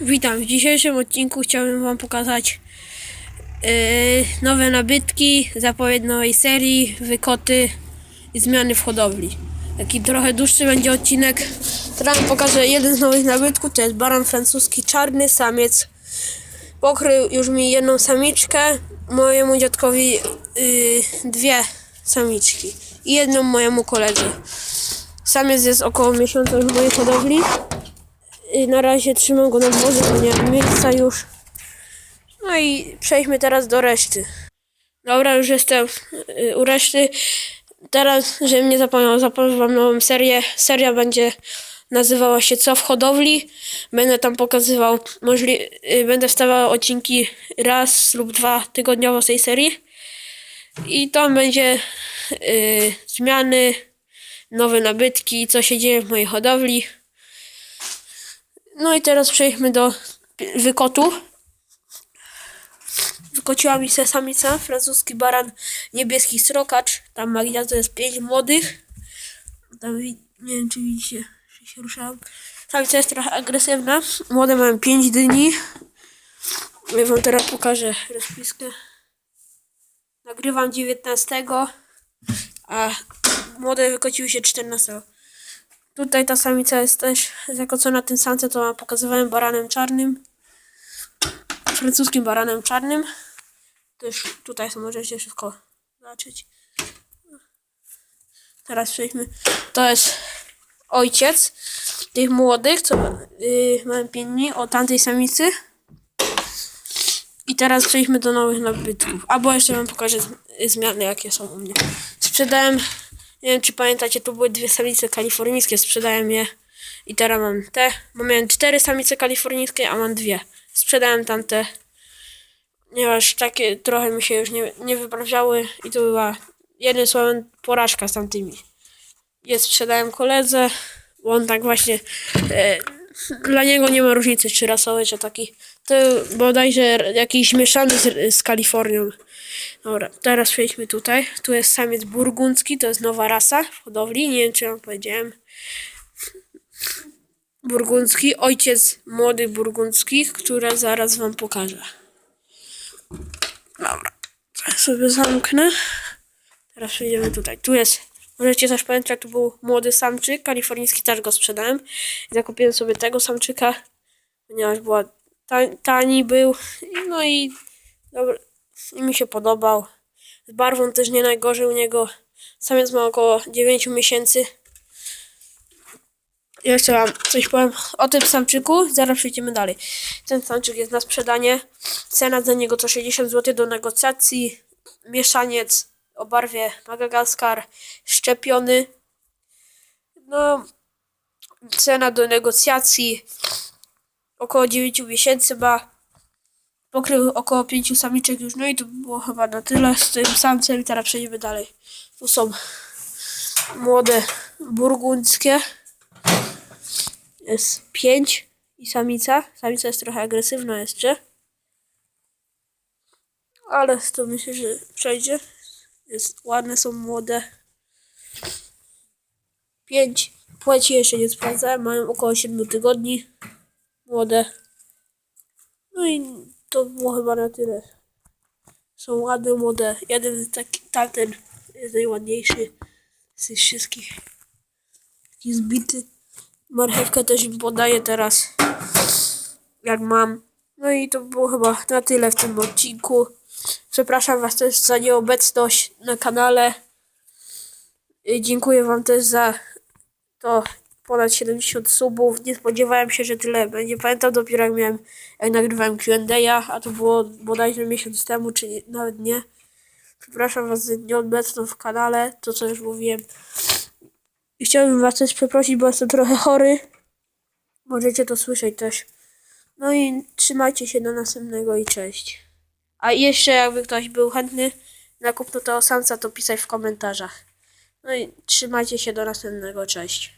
Witam. W dzisiejszym odcinku chciałbym Wam pokazać yy, nowe nabytki, zapowiedź nowej serii, wykoty i zmiany w hodowli. Taki trochę dłuższy będzie odcinek. Teraz pokażę jeden z nowych nabytków, to jest baran francuski czarny, samiec. Pokrył już mi jedną samiczkę, mojemu dziadkowi yy, dwie samiczki i jedną mojemu koledze. Samiec jest około miesiąca już w mojej hodowli. I na razie trzymam go na dworze, bo nie mam miejsca już. No i przejdźmy teraz do reszty. Dobra, już jestem y, u reszty. Teraz, żebym nie zapomniał, zapowiem wam nową serię. Seria będzie nazywała się Co w hodowli. Będę tam pokazywał, możli- y, będę wstawał odcinki raz lub dwa tygodniowo z tej serii. I tam będzie y, zmiany, nowe nabytki, co się dzieje w mojej hodowli. No i teraz przejdźmy do wykotu. Wykociła mi się samica, francuski baran, niebieski srokacz. Tam ma gniazdo jest pięć młodych. Tam nie wiem czy widzicie, że się ruszałem. Samica jest trochę agresywna. Młode mają 5 dni. Ja wam teraz pokażę rozpiskę. Nagrywam 19, a młode wykociły się 14. Tutaj ta samica jest też zakocona tym samcem, to pokazywałem baranem czarnym. Francuskim baranem czarnym. Też tutaj są, możecie wszystko zobaczyć. Teraz przejdźmy. To jest ojciec tych młodych, co yy, mają 5 dni, o tamtej samicy. I teraz przejdźmy do nowych nabytków. Albo jeszcze wam pokażę z- zmiany, jakie są u mnie. Sprzedałem, nie wiem czy pamiętacie, tu były dwie samice kalifornijskie, sprzedałem je. I teraz mam te, bo miałem cztery samice kalifornijskie, a mam dwie. Sprzedałem tamte, ponieważ takie trochę mi się już nie, nie wyprawiały i to była jednym słowem porażka z tamtymi. Je sprzedałem koledze, bo on tak właśnie e, dla niego nie ma różnicy, czy rasowy, czy taki. To bodajże jakiś mieszany z, z Kalifornią. Dobra, teraz przejdźmy tutaj. Tu jest samiec burgundzki, to jest nowa rasa w hodowli. Nie wiem, czy wam powiedziałem. Burgundzki, ojciec młodych burgundzkich, które zaraz wam pokażę. Dobra, teraz sobie zamknę. Teraz przejdziemy tutaj. Tu jest, możecie też pamiętać, tu był młody samczyk, kalifornijski też go sprzedałem. Zakupiłem sobie tego samczyka, ponieważ była ta- tani był. No i dobra, i mi się podobał. Z barwą też nie najgorzej u niego. Samiec ma około 9 miesięcy. Jeszcze wam coś powiem o tym samczyku, zaraz przejdziemy dalej. Ten samczyk jest na sprzedanie. Cena za niego to 60 zł do negocjacji. Mieszaniec o barwie Madagaskar szczepiony. No, cena do negocjacji około 9 miesięcy ma. Pokrył około 5 samiczek już, no i to było chyba na tyle z tym samcem. Teraz przejdziemy dalej. Tu są młode burgundzkie. Jest 5 i samica. Samica jest trochę agresywna jeszcze. Ale to myślę, że przejdzie. Jest, ładne są młode. 5 płci jeszcze nie sprawdzałem. Mają około 7 tygodni. Młode. No i to było chyba na tyle. Są ładne, młode. Jeden taki, tamten jest najładniejszy z tych wszystkich. Taki zbity. Marchewkę też im podaję teraz. Jak mam. No i to było chyba na tyle w tym odcinku. Przepraszam Was też za nieobecność na kanale. Y, Dziękuję Wam też za to ponad 70 subów. Nie spodziewałem się, że tyle będzie. Pamiętam dopiero jak miałem, jak nagrywałem Q&A, a to było bodajże miesiąc temu, czy nie- nawet nie. Przepraszam Was za nieobecność w kanale, to co już mówiłem. I chciałbym Was też przeprosić, bo jestem trochę chory. Możecie to słyszeć też. No i trzymajcie się do następnego i cześć. A jeszcze jakby ktoś był chętny na kupno tego samca, to pisać w komentarzach. No i trzymajcie się do następnego, cześć.